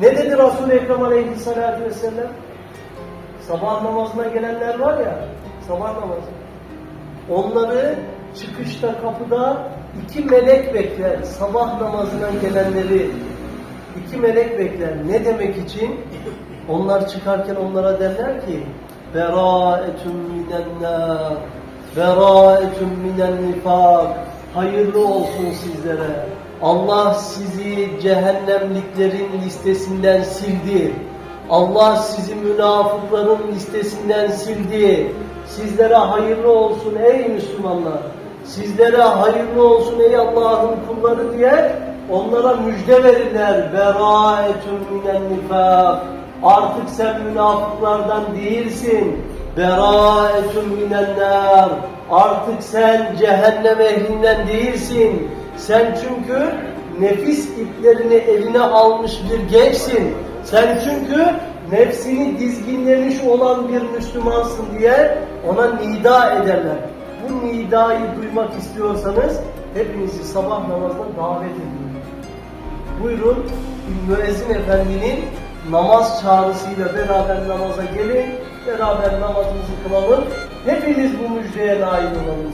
Ne dedi Resul-i Ekrem Aleyhisselatü Vesselam? Sabah namazına gelenler var ya, sabah namazı. Onları çıkışta kapıda iki melek bekler. Sabah namazına gelenleri iki melek bekler. Ne demek için? Onlar çıkarken onlara derler ki Beraetun minennâr Beraetun minen nifak Hayırlı olsun sizlere. Allah sizi cehennemliklerin listesinden sildi. Allah sizi münafıkların listesinden sildi. Sizlere hayırlı olsun ey Müslümanlar. Sizlere hayırlı olsun ey Allah'ın kulları diye onlara müjde verirler. Beraetun minen nifak. Artık sen münafıklardan değilsin. Beraetun minennar. Artık sen cehennem ehlinden değilsin. Sen çünkü nefis iplerini eline almış bir gençsin. Sen çünkü nefsini dizginlemiş olan bir Müslümansın diye ona nida ederler. Bu nidayı duymak istiyorsanız hepinizi sabah namazına davet ediyorum. Buyurun müezzin efendinin namaz çağrısıyla beraber namaza gelin, beraber namazımızı kılalım. Hepiniz bu müjdeye nail olalım.